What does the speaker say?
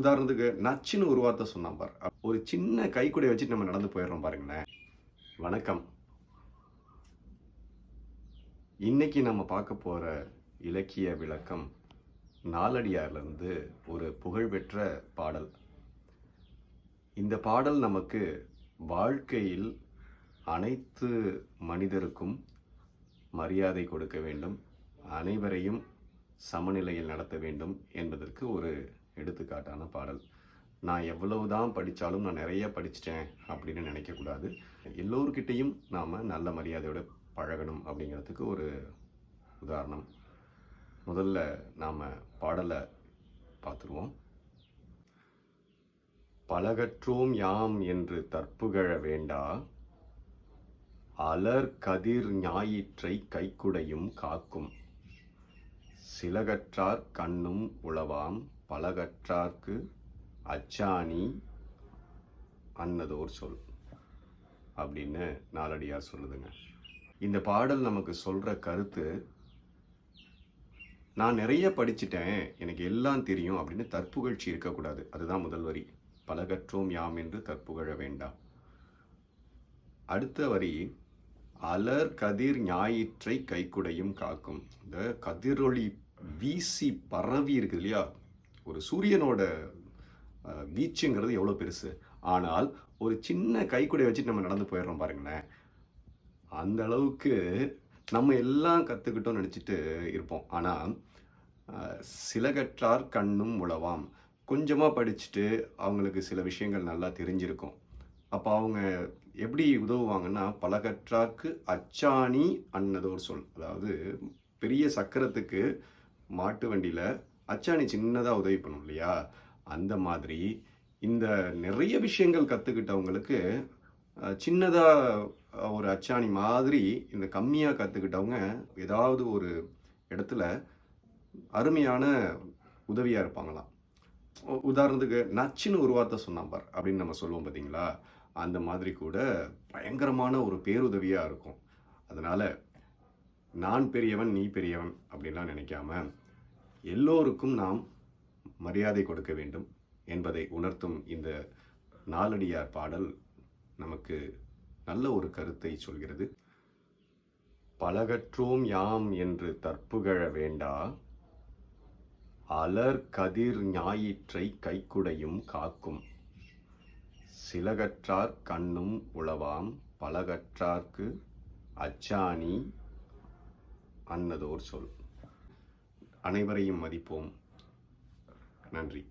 உதாரணத்துக்கு நச்சுன்னு ஒரு வார்த்தை சொன்னான் பார். ஒரு சின்ன கைக்குடையை வச்சுட்டு நம்ம நடந்து போயிடுறோம் பாருங்களேன். வணக்கம். இன்னைக்கு நம்ம பார்க்க போகிற இலக்கிய விளக்கம் நாலடியார்லேருந்து ஒரு புகழ்பெற்ற பாடல். இந்த பாடல் நமக்கு வாழ்க்கையில் அனைத்து மனிதருக்கும் மரியாதை கொடுக்க வேண்டும். அனைவரையும் சமநிலையில் நடத்த வேண்டும் என்பதற்கு ஒரு எடுத்துக்காட்டான பாடல். நான் எவ்வளவு தான் படித்தாலும் நான் நிறைய படிச்சிட்டேன் அப்படின்னு நினைக்கக்கூடாது. எல்லோருக்கிட்டேயும் நாம் நல்ல மரியாதையோடு பழகணும் அப்படிங்கிறதுக்கு ஒரு உதாரணம். முதல்ல நாம் பாடலை பார்த்துருவோம். பலகற்றோம் யாம் என்று தற்புகழ வேண்டா. அலர் கதிர் ஞாயிற்றை கைக்குடையும் காக்கும். சிலகற்றார் கண்ணும் உளவாம். பலகற்றார்க்கு அச்சாணி அன்னதோர் சொல் அப்படின்னு நாலடியார் சொல்லுதுங்க. இந்த பாடல் நமக்கு சொல்கிற கருத்து நான் நிறைய படிச்சிட்டேன் எனக்கு எல்லாம் தெரியும் அப்படின்னு தற்புகழ்ச்சி இருக்கக்கூடாது. அதுதான் முதல் வரி. பலகற்றோம் யாம் என்று தற்புகழ வேண்டாம் அடுத்த வரி அலர் கதிர் ஞாயிற்றை கைக்குடையும் காக்கும். இந்த கதிரொளி வீசி பரவி இருக்குது இல்லையா? ஒரு சூரியனோட வீச்சுங்கிறது எவ்வளோ பெருசு. ஆனால் ஒரு சின்ன கைக்குடை வச்சுட்டு நம்ம நடந்து போயிடுறோம் பாருங்களேன். அந்த அளவுக்கு நம்ம எல்லாம் கற்றுக்கிட்டோம்னு நினச்சிட்டு இருப்போம். ஆனால் சிலகற்றார் கண்ணும் உளவாம். கொஞ்சமாக படிச்சுட்டு அவங்களுக்கு சில விஷயங்கள் நல்லா தெரிஞ்சிருக்கும். அப்போ அவங்க எப்படி உதவுவாங்கன்னா பலகற்றாக்கு அச்சாணி அன்னதோர் சொல். அதாவது பெரிய சக்கரத்துக்கு மாட்டு வண்டியில் அச்சாணி சின்னதாக உதவி பண்ணும் இல்லையா? அந்த மாதிரி இந்த நிறைய விஷயங்கள் கற்றுக்கிட்டவங்களுக்கு சின்னதாக ஒரு அச்சாணி மாதிரி இந்த கம்மியாக கற்றுக்கிட்டவங்க ஏதாவது ஒரு இடத்துல அருமையான உதவியாக இருப்பாங்களாம். உ- உதாரணத்துக்கு நச்சுன்னு ஒரு வார்த்தை சொன்னான் பார் அப்படின்னு நம்ம சொல்லுவோம் பார்த்தீங்களா அந்த மாதிரி கூட பயங்கரமான ஒரு பேருதவியாக இருக்கும். அதனால் நான் பெரியவன் நீ பெரியவன் அப்படின்லாம் நினைக்காம எல்லோருக்கும் நாம் மரியாதை கொடுக்க வேண்டும் என்பதை உணர்த்தும் இந்த நாலடியார் பாடல் நமக்கு நல்ல ஒரு கருத்தை சொல்கிறது. பலகற்றோம் யாம் என்று தற்புகழ வேண்டா அலர் கதிர் ஞாயிற்றை கைக்குடையும் காக்கும். சிலகற்றார் கண்ணும் உளவாம் பலகற்றார்க்கு அச்சாணி அன்னதோர் சொல். அனைவரையும் மதிப்போம். நன்றி.